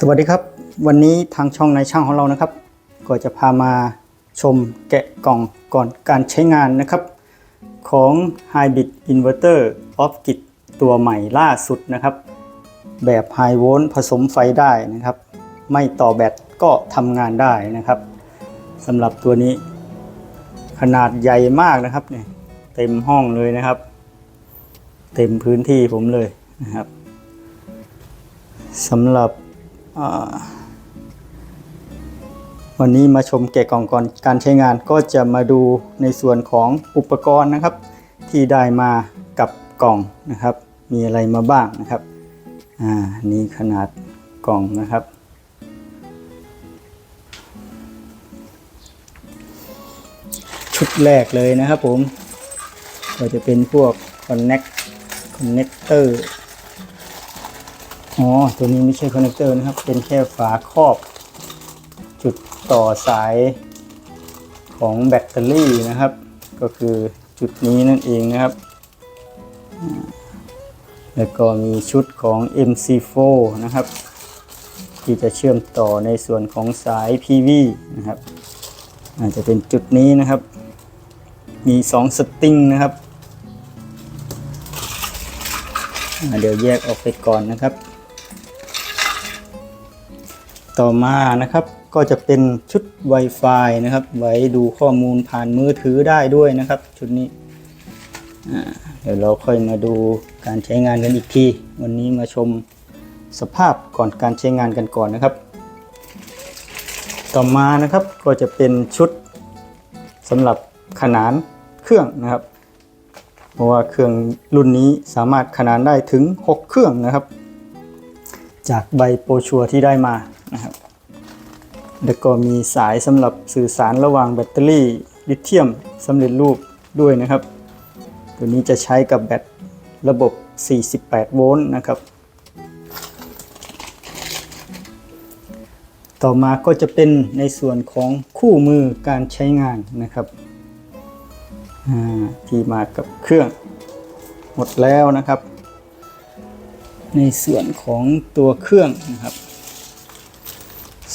สวัสดีครับ วันนี้ทางช่องในช่างของเรานะครับ ก็จะพามาชมแกะกล่องก่อนการใช้งานนะครับ ของ Hybrid Inverter Off Grid ตัวใหม่ล่าสุดนะครับ แบบ High Volt ผสมไฟได้นะครับ ไม่ต่อแบตก็ทำงานได้นะครับสำหรับตัวนี้ ขนาดใหญ่มากนะครับเนี่ยเต็มห้องเลยนะครับ เต็มพื้นที่ผมเลยนะครับสำหรับ วันนี้มาชมแกะกล่องก่อนการใช้งานก็จะมาดูในส่วนของอุปกรณ์นะครับ ที่ได้มากับกล่องนะครับ มีอะไรมาบ้างนะครับอ่านี่ขนาดกล่องนะครับ ชุดแรกเลยนะครับผมก็จะเป็นพวก connect connector อ๋อ อ๋อ ตัวนี้ไม่ใช่ connector นะครับ เป็นแค่ฝาครอบ จุดต่อสายของแบตเตอรี่นะครับ ก็คือจุดนี้นั่นเองนะครับ แล้วก็มีชุดของ MC4 นะครับ ที่จะเชื่อมต่อในส่วนของสาย PV นะครับอาจจะเป็นจุดนี้นะครับ มี 2 สตริงนะครับ เดี๋ยวแยกออกไปก่อนนะครับ ต่อมานะครับก็จะเป็นชุด Wi-Fi นะครับ ไว้ดูข้อมูลผ่านมือถือได้ด้วยนะครับ ชุดนี้ เดี๋ยวเราค่อยมาดูการใช้งานกันอีกที วันนี้มาชมสภาพก่อนการใช้งานกันก่อนนะครับ ต่อมานะครับก็จะเป็นชุดสำหรับขนานเครื่องนะครับ เพราะว่าเครื่องรุ่นนี้สามารถขนานได้ถึง 6 เครื่องนะครับ จากใบโปรชัวที่ได้มา นะครับ แล้วก็มีสายสำหรับสื่อสารระหว่างแบตเตอรี่ลิเธียมสำเร็จรูปด้วยนะครับ ตัวนี้จะใช้กับแบตระบบ 48 โวลต์นะครับ ต่อมาก็จะเป็นในส่วนของคู่มือการใช้งานนะครับที่มากับเครื่องหมดแล้วนะครับ ในส่วนของตัวเครื่องนะครับ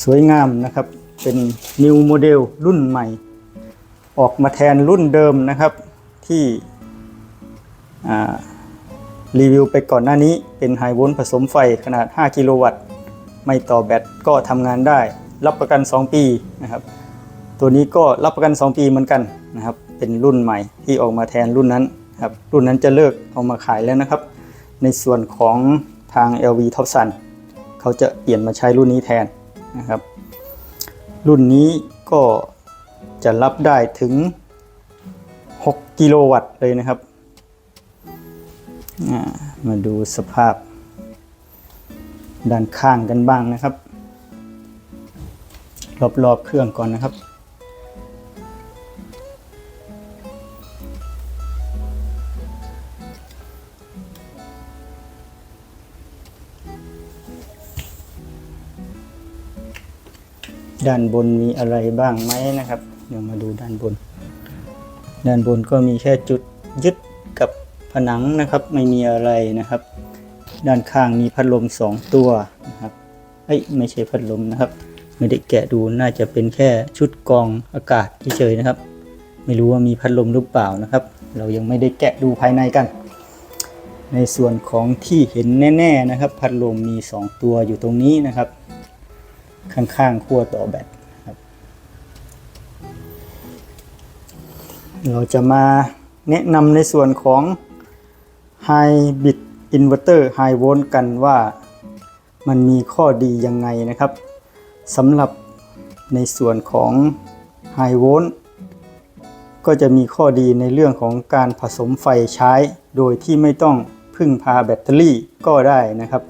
สวยงามนะครับ เป็น New Model รุ่นใหม่ ออกมาแทนรุ่นเดิมนะครับที่รีวิวไปก่อนหน้านี้เป็นไฮโวลต์ผสมไฟขนาด 5 กิโลวัตต์ ไม่ต่อแบตก็ทำงานได้ รับประกัน 2 ปีนะครับ ตัวนี้ก็รับประกัน 2 ปีเหมือนกันนะครับ เป็นรุ่นใหม่ที่ออกมาแทนรุ่นนั้นครับรุ่นนั้นจะเลิกเอามาขายแล้วนะครับ ในส่วนของทาง LV Top Sun เขาจะเปลี่ยนมาใช้รุ่นนี้แทน นะครับ รุ่นนี้ก็จะรับได้ถึง 6 กิโลวัตต์เลยนะครับ มาดูสภาพ ด้านข้างกันบ้างนะครับ รอบๆเครื่องก่อนนะครับ ด้านบนมีอะไรบ้างไหมนะครับ เดี๋ยวมาดูด้านบน ด้านบนก็มีแค่จุดยึดกับผนังนะครับ ไม่มีอะไรนะครับ ด้านข้างมีพัดลมสองตัวนะครับเอ้ยไม่ใช่พัดลมนะครับ ไม่ได้แกะดูน่าจะเป็นแค่ชุดกองอากาศเฉยๆนะครับ ไม่รู้ว่ามีพัดลมหรือเปล่านะครับ เรายังไม่ได้แกะดูภายในกัน ในส่วนของที่เห็นแน่ ๆนะครับ พัดลมมี 2 ตัวอยู่ตรงนี้นะครับ ข้างๆขั้วต่อแบตครับ เราจะมาแนะนำในส่วนของ Hybrid Inverter High Volt กันว่ามันมีข้อดียังไงนะครับสำหรับในส่วนของ High Volt ก็จะมีข้อดีในเรื่องของการผสมไฟใช้ โดยที่ไม่ต้องพึ่งพาแบตเตอรี่ก็ได้นะครับ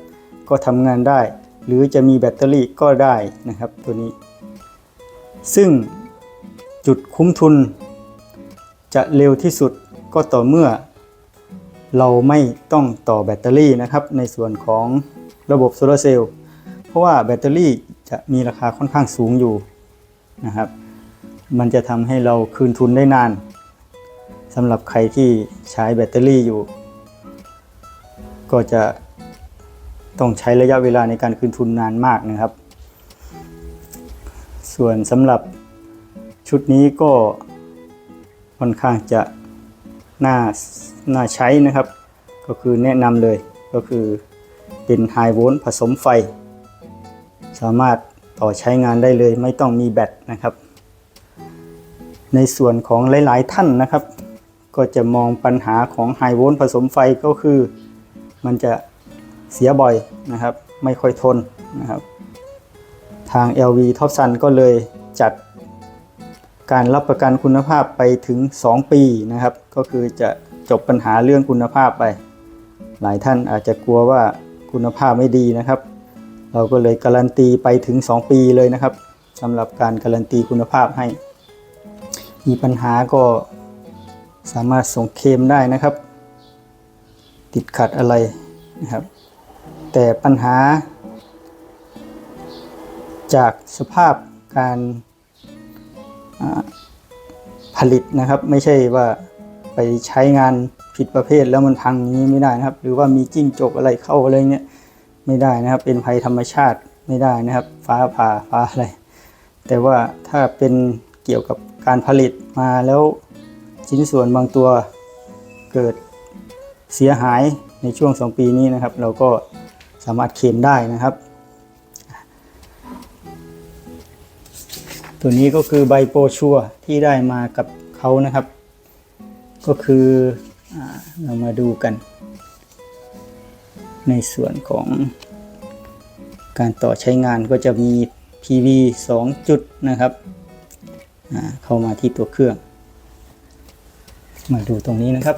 ก็ทำงานได้ หรือจะมีแบตเตอรี่ก็ได้นะครับตัวนี้ ซึ่งจุดคุ้มทุน จะเร็วที่สุดก็ต่อเมื่อ เราไม่ต้องต่อแบตเตอรี่นะครับในส่วนของระบบโซลาร์เซลล์เพราะว่าแบตเตอรี่จะมีราคาค่อนข้างสูงอยู่นะครับ มันจะทำให้เราคืนทุนได้นานสำหรับใครที่ใช้แบตเตอรี่อยู่ ก็จะ ต้องใช้ระยะเวลาในการคืนทุนนานมากนะครับ ส่วนสำหรับชุดนี้ก็ค่อนข้างจะน่าน่าใช้นะครับ ก็คือแนะนำเลยก็คือเป็นไฮโวลต์ผสมไฟ สามารถต่อใช้งานได้เลยไม่ต้องมีแบตนะครับ ในส่วนของหลาย ๆ ท่านนะครับ ก็จะมองปัญหาของไฮโวลต์ผสมไฟก็คือ มันจะ เสียบ่อยนะครับ ไม่ค่อยทนนะครับ ทาง LV Top Sun ก็เลยจัดการรับประกันคุณภาพไปถึง 2 ปีนะครับ ก็คือจะจบปัญหาเรื่องคุณภาพไป หลายท่านอาจจะกลัวว่าคุณภาพไม่ดีนะครับ เราก็เลยการันตีไปถึง 2 ปีเลยนะครับสำหรับการการันตีคุณภาพให้ มีปัญหาก็สามารถส่งเคลมได้นะครับ ติดขัดอะไรนะครับ แต่ปัญหา จากสภาพการผลิตนะครับ ไม่ใช่ว่าไปใช้งานผิดประเภทแล้วมันพังอย่างนี้ไม่ได้นะครับ หรือว่ามีจิ้งจกอะไรเข้าอะไรเงี้ยไม่ได้นะครับ เป็นภัยธรรมชาติไม่ได้นะครับ ฟ้าผ่าฟ้าอะไร แต่ว่าถ้าเป็นเกี่ยวกับการผลิตมาแล้วชิ้นส่วนบางตัวเกิดเสียหายในช่วง 2 ปีนี้นะครับ เราก็ สามารถเค็มได้นะครับ ตัวนี้ก็คือใบโปชัวที่ได้มากับเขานะครับ ก็คืออเรามาดูกัน ในส่วนของการต่อใช้งานก็จะมี PV 2 จุดนะครับ เข้ามาที่ตัวเครื่อง มาดูตรงนี้นะครับ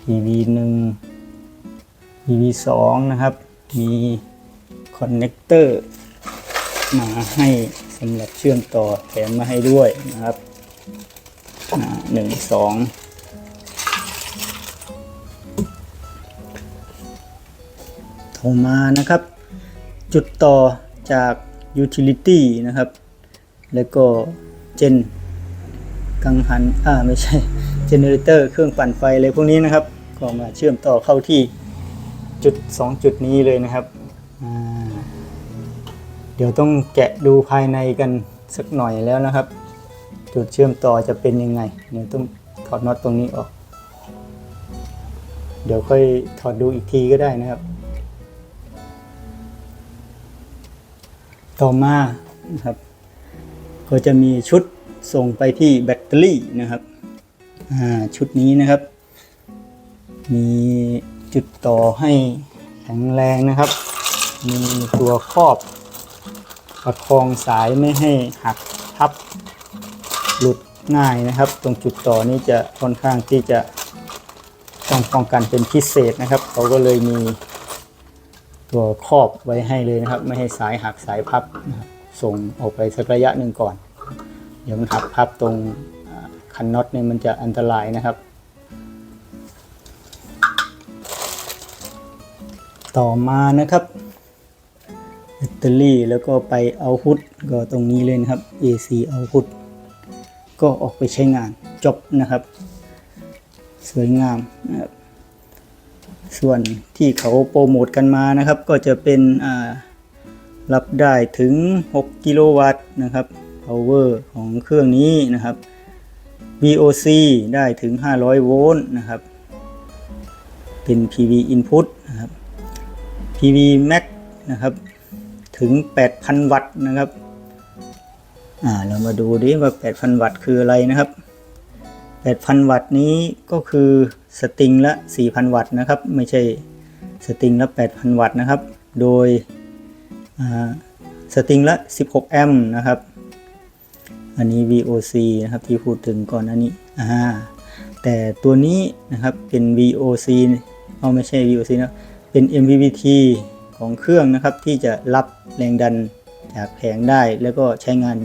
PV 1 มีสองนะครับ มีคอนเนคเตอร์มาให้สำหรับเชื่อมต่อแถมมาให้ด้วยนะครับหนึ่งสองต่อมานะครับ จุดต่อจาก utility นะครับ แล้วก็เจนกังหัน อ่า ไม่ใช่เจเนอเรเตอร์เครื่องปั่นไฟอะไรพวกนี้นะครับ ก็มาเชื่อมต่อเข้าที่ จุด 2 จุดนี้เลยนะครับ เดี๋ยวต้องแกะดูภายในกันสักหน่อยแล้วนะครับ จุดเชื่อมต่อจะเป็นยังไง เดี๋ยวต้องถอดน็อตตรงนี้ออก เดี๋ยวค่อยถอดดูอีกทีก็ได้นะครับ ต่อมานะครับ ก็จะมีชุดส่งไปที่แบตเตอรี่นะครับชุดนี้นะครับ มี จุดต่อให้แข็งแรงนะครับ มีตัวครอบ ประคองสายไม่ให้หักทับ หลุดง่ายนะครับ ตรงจุดต่อนี้จะค่อนข้างที่จะต้องป้องกันเป็นพิเศษนะครับ เขาก็เลยมีตัวครอบไว้ให้เลยนะครับ ไม่ให้สายหักสายพับนะครับส่งออกไปสักระยะหนึ่งก่อน เดี๋ยวมันหักพับตรงคันน็อตเนี่ยมันจะอันตรายนะครับ ต่อมานะครับแบตเตอรี่แล้วก็ไปเอาพุทก็ตรงนี้เลยนะครับ AC เอาพุทก็ออกไปใช้งานจบนะครับ สวยงามนะครับส่วนที่เขาโปรโมทกันมานะครับ ก็จะเป็นอ่ารับได้ถึง 6 กิโลวัตต์นะครับ power ของเครื่องนี้นะครับ VOC ได้ถึง 500 โวลต์นะครับ เป็น PV input นะครับ PV max นะครับ ถึง 8,000 วัตต์นะครับอ่าเรามาดูดิว่า 8,000 วัตต์คืออะไรนะครับ 8,000 วัตต์นี้ก็คือสตริงละ 4,000 วัตต์นะครับ ไม่ใช่สตริงละ 8,000 วัตต์นะครับ โดยสตริงละ 16 แอมป์นะครับ อันนี้ VOC นะครับที่พูดถึงก่อนอันนี้อ่าแต่ตัวนี้นะครับเป็น VOC เอาไม่ใช่ VOC นะ เป็น MPPT ของเครื่องนะครับที่จะรับแรงดันจากแผงได้ แล้วก็ใช้งาน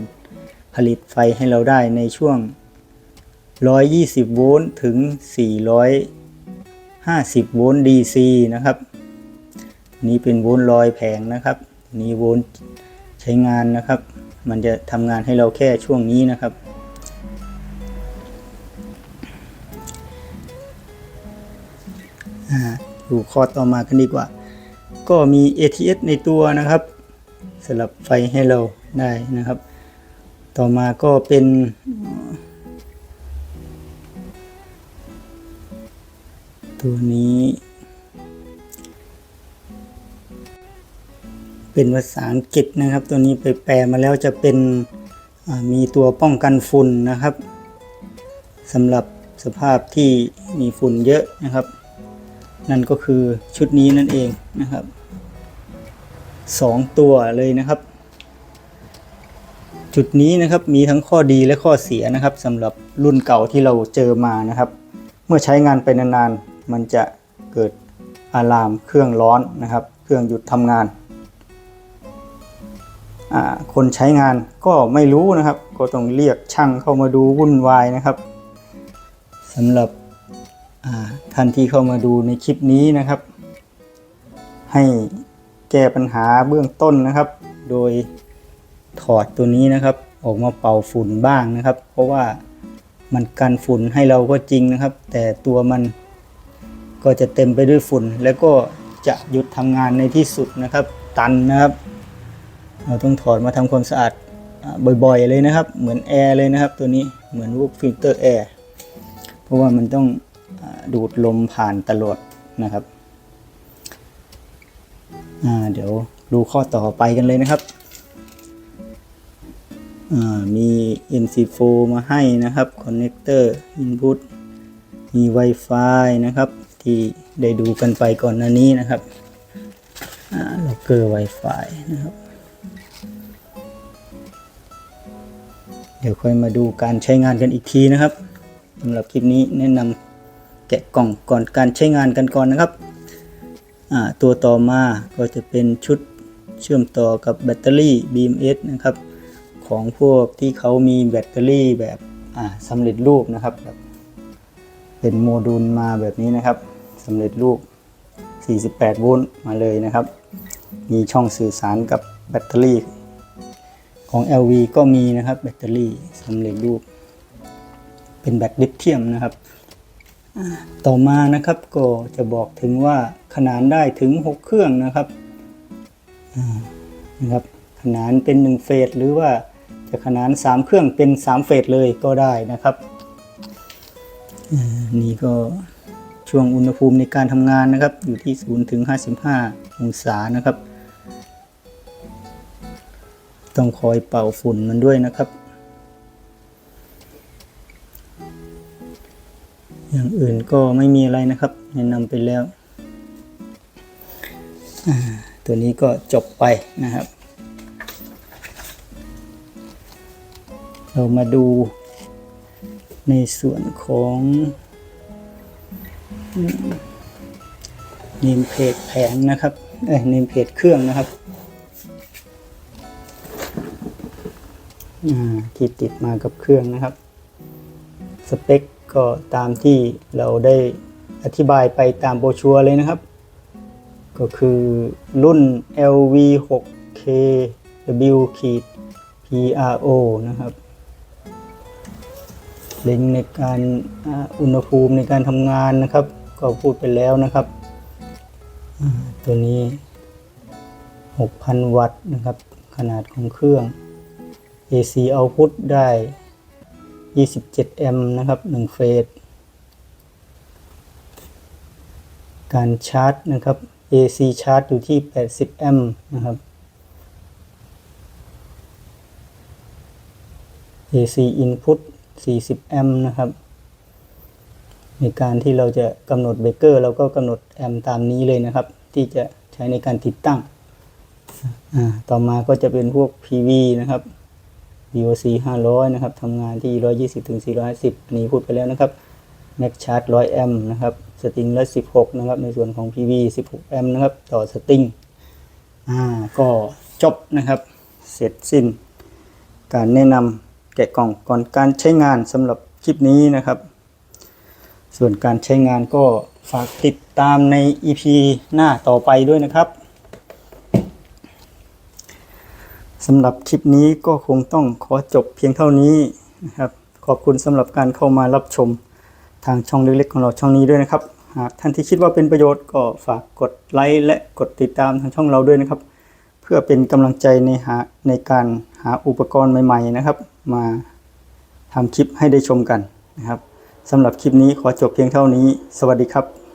ผลิตไฟให้เราได้ในช่วง 120 โวลต์ถึง 450 โวลต์ DC นะครับ นี้เป็นโวลต์ลอยแผงนะครับนี้โวลต์ใช้งานนะครับ มันจะทำงานให้เราแค่ช่วงนี้นะครับอ่า ดูข้อต่อมากันดีกว่า ก็มี ATS ในตัวนะครับสลับไฟให้เราได้นะครับ ต่อมาก็เป็น ตัวนี้ เป็นภาษาอังกฤษนะครับ ตัวนี้ไปแปลมาแล้วจะเป็นมีตัวป้องกันฝุ่นนะครับสำหรับสภาพที่มีฝุ่นเยอะนะครับ นั่นก็คือชุดนี้นั่นเองนะครับสองตัวเลยนะครับ จุดนี้นะครับมีทั้งข้อดีและข้อเสียนะครับสำหรับรุ่นเก่าที่เราเจอมานะครับ เมื่อใช้งานไปนานๆ มันจะเกิดอะลามเครื่องร้อนนะครับ เครื่องหยุดทำงานอ่าคนใช้งานก็ไม่รู้นะครับ ก็ต้องเรียกช่างเข้ามาดูวุ่นวายนะครับสำหรับ ท่านที่เข้ามาดูในคลิปนี้นะครับ ให้แก้ปัญหาเบื้องต้นนะครับ โดยถอดตัวนี้นะครับ ออกมาเป่าฝุ่นบ้างนะครับ เพราะว่ามันกันฝุ่นให้เราก็จริงนะครับ แต่ตัวมันก็จะเต็มไปด้วยฝุ่น แล้วก็จะหยุดทำงานในที่สุดนะครับ ตันนะครับ เราต้องถอดมาทำความสะอาดบ่อยๆเลยนะครับ เหมือนแอร์เลยนะครับ ตัวนี้เหมือนพวกฟิลเตอร์แอร์เพราะว่ามันต้อง ดูดลมผ่านตลอดนะครับเดี๋ยวดูข้อต่อไปกันเลยนะครับ มี MC4 มาให้นะครับคอนเน c เตอร์ Input มี Wi-Fi นะครับ ที่ได้ดูกันไปก่อนหน้านี้นะครับล็อกเกอร์ Wi-Fi นะครับ เดี๋ยวค่อยมาดูการใช้งานกันอีกทีนะครับสำหรับคลิปนี้แนะนำ แกะกล่องก่อนการใช้งานกันก่อนนะครับ ตัวต่อมาก็จะเป็นชุดเชื่อมต่อกับแบตเตอรี่ BMS นะครับ ของพวกที่เขามีแบตเตอรี่แบบสำเร็จรูปนะครับแบบเป็นโมดูลมาแบบนี้นะครับสำเร็จรูป 48 โวลต์มาเลยนะครับ มีช่องสื่อสารกับแบตเตอรี่ของ LV ก็มีนะครับแบตเตอรี่สำเร็จรูป เป็นแบตลิเธียมนะครับ ต่อมานะครับก็จะบอกถึงว่าขนานได้ถึง 6 เครื่องนะครับนะครับขนานเป็น 1 เฟสหรือว่าจะขนาน 3 เครื่องเป็น 3 เฟสเลยก็ได้นะครับนี่ก็ช่วงอุณหภูมิในการทำงานนะครับ อยู่ที่0ถึง55 องศานะครับ ต้องคอยเป่าฝุ่นมันด้วยนะครับ อย่างอื่นก็ไม่มีอะไรนะครับ แนะนำไปแล้ว ตัวนี้ก็จบไปนะครับ เรามาดูในส่วนของเนมเพจแผงนะครับเอ้ยเนมเพจเครื่องนะครับที่ติดมากับเครื่องนะครับ สเปค ก็ตามที่เราได้อธิบายไปตามโบชัวเลยนะครับ ก็คือรุ่น LV 6K W ขีด PRO นะครับเล็งในการอุณหภูมิในการทำงานนะครับ ก็พูดไปแล้วนะครับ ตัวนี้ 6,000 วัตต์นะครับ ขนาดของเครื่อง AC output ได้ 27 แอมป์นะครับ 1 เฟส การชาร์จนะครับ AC ชาร์จอยู่ที่ 80 แอมป์นะครับ AC input 40 แอมป์นะครับ ในการที่เราจะกำหนดเบเกอร์เราก็กำหนดแอมป์ตามนี้เลยนะครับ ที่จะใช้ในการติดตั้ง ต่อมาก็จะเป็นพวก PV นะครับ VOC 500 นะครับทำงานที่ 120ถึง450 อันนี้พูดไปแล้วนะครับ Max Charge 100 แอมป์นะครับ สตริง116 นะครับ ในส่วนของ PV 16 แอมป์นะครับ ต่อสตริง อ่า ก็จบนะครับ เสร็จสิ้น การแนะนำแกะกล่องก่อนการใช้งานสำหรับคลิปนี้นะครับ ส่วนการใช้งานก็ฝากติดตามใน EP หน้าต่อไปด้วยนะครับ สำหรับคลิปนี้ก็คงต้องขอจบเพียงเท่านี้นะครับ ขอบคุณสำหรับการเข้ามารับชมทางช่องเล็กๆของเราช่องนี้ด้วยนะครับ หากท่านที่คิดว่าเป็นประโยชน์ก็ฝากกดไลค์และกดติดตามทางช่องเราด้วยนะครับ เพื่อเป็นกำลังใจในหาในการหาอุปกรณ์ใหม่ ๆนะครับ มาทำคลิปให้ได้ชมกันนะครับสำหรับคลิปนี้ขอจบเพียงเท่านี้ สวัสดีครับ